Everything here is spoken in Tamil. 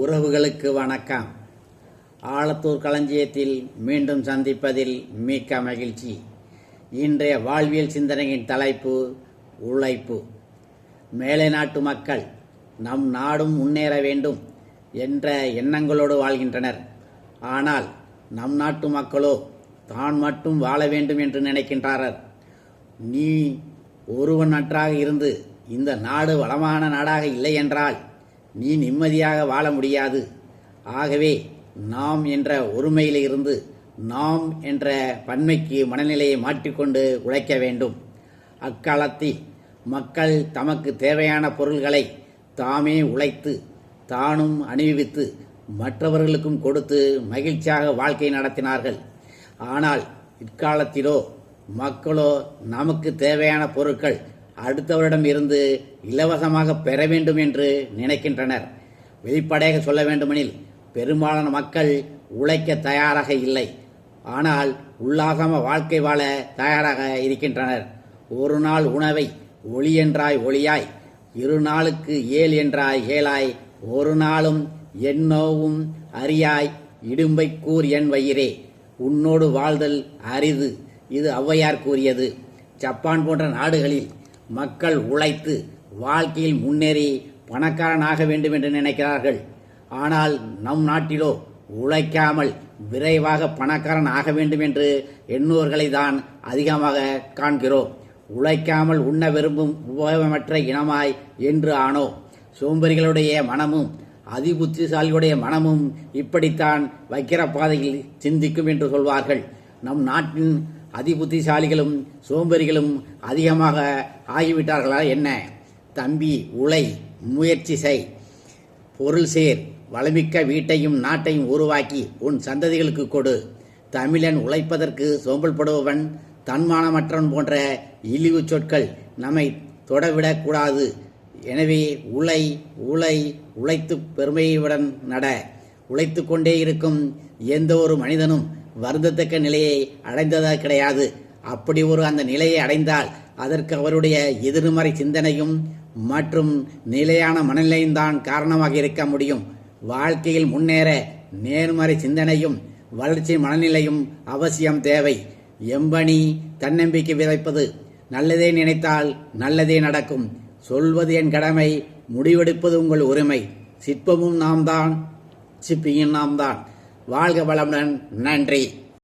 உறவுகளுக்கு வணக்கம். ஆலத்தூர் களஞ்சியத்தில் மீண்டும் சந்திப்பதில் மிக்க மகிழ்ச்சி. இன்றைய வாழ்வியல் சிந்தனையின் தலைப்பு உழைப்பு. மேலை நாட்டு மக்கள் நம் நாடும் முன்னேற வேண்டும் என்ற எண்ணங்களோடு வாழ்கின்றனர். ஆனால் நம் நாட்டு மக்களோ தான் மட்டும் வாழ வேண்டும் என்று நினைக்கின்றார்கள். நீ ஒருவன் நன்றாக இருந்து இந்த நாடு வளமான நாடாக இல்லை என்றால் நீ நிம்மதியாக வாழ முடியாது. ஆகவே நாம் என்ற ஒருமையிலிருந்து நாம் என்ற பன்மைக்கு மனநிலையை மாற்றிக்கொண்டு உழைக்க வேண்டும். அக்காலத்தில் மக்கள் தமக்கு தேவையான பொருள்களை தாமே உழைத்து தானும் அணிவித்து மற்றவர்களுக்கும் கொடுத்து மகிழ்ச்சியாக வாழ்க்கை நடத்தினார்கள். ஆனால் இக்காலத்திலோ மக்களோ நமக்கு தேவையான பொருட்கள் அடுத்தவரிடம் இருந்து இலவசமாக பெற வேண்டும் என்று நினைக்கின்றனர். வெளிப்படையாக சொல்ல வேண்டுமெனில் பெரும்பாலான மக்கள் உழைக்க தயாராக இல்லை. ஆனால் உல்லாசம வாழ்க்கை வாழ தயாராக இருக்கின்றனர். ஒரு நாள் உணவை ஒளி என்றாய் ஒளியாய் இரு நாளுக்கு ஏழ் என்றாய் ஏழாய் ஒரு நாளும் என்னோவும் அறியாய் இடும்பை கூர் என் வயிறே உன்னோடு வாழ்தல் அரிது. இது ஔவையார் கூறியது. ஜப்பான் போன்ற நாடுகளில் மக்கள் உழைத்து வாழ்க்கையில் முன்னேறி பணக்காரனாக வேண்டும் என்று நினைக்கிறார்கள். ஆனால் நம் நாட்டிலோ உழைக்காமல் விரைவாக பணக்காரன் ஆக வேண்டும் என்று எண்ணுவர்களை தான் அதிகமாக காண்கிறோம். உழைக்காமல் உண்ண விரும்பும் உபயோகமற்ற இனமாய் என்று ஆனோ. சோம்பரிகளுடைய மனமும் அதிபுத்திசாலியுடைய மனமும் இப்படித்தான் வைக்கிற பாதையில் சிந்திக்கும் என்று சொல்வார்கள். நம் நாட்டின் அதிபுத்திசாலிகளும் சோம்பேறிகளும் அதிகமாக ஆகிவிட்டார்களா என்ன? தம்பி உழை முயற்சி செய். பொருள் சேர் வளமிக்க வீட்டையும் நாட்டையும் உருவாக்கி உன் சந்ததிகளுக்கு கொடு. தமிழன் உழைப்பதற்கு சோம்பல்படுபவன் தன்மானமற்றவன் போன்ற இழிவு சொற்கள் நம்மை தொடவிடக்கூடாது எனவே உழை உழை உழைத்து பெருமையுடன் நட. உழைத்து கொண்டே இருக்கும் எந்த ஒரு மனிதனும் வருந்தத்தக்க நிலையை அடைந்ததாக கிடையாது. அப்படி ஒரு அந்த நிலையை அடைந்தால் அதற்கு அவருடைய எதிர்மறை சிந்தனையும் மற்றும் நிலையான மனநிலையும் தான் காரணமாக இருக்க முடியும். வாழ்க்கையில் முன்னேற நேர்மறை சிந்தனையும் வளர்ச்சி மனநிலையும் அவசியம் தேவை. எம்பனி தன்னம்பிக்கை விதைப்பது நல்லதே நினைத்தால் நல்லதே நடக்கும். சொல்வது என் கடமை முடிவெடுப்பது உங்கள் உரிமை. சிற்பமும் நாம் தான் சிப்பியும் நாம் தான் வாழ்க வளமுடன். நன்றி.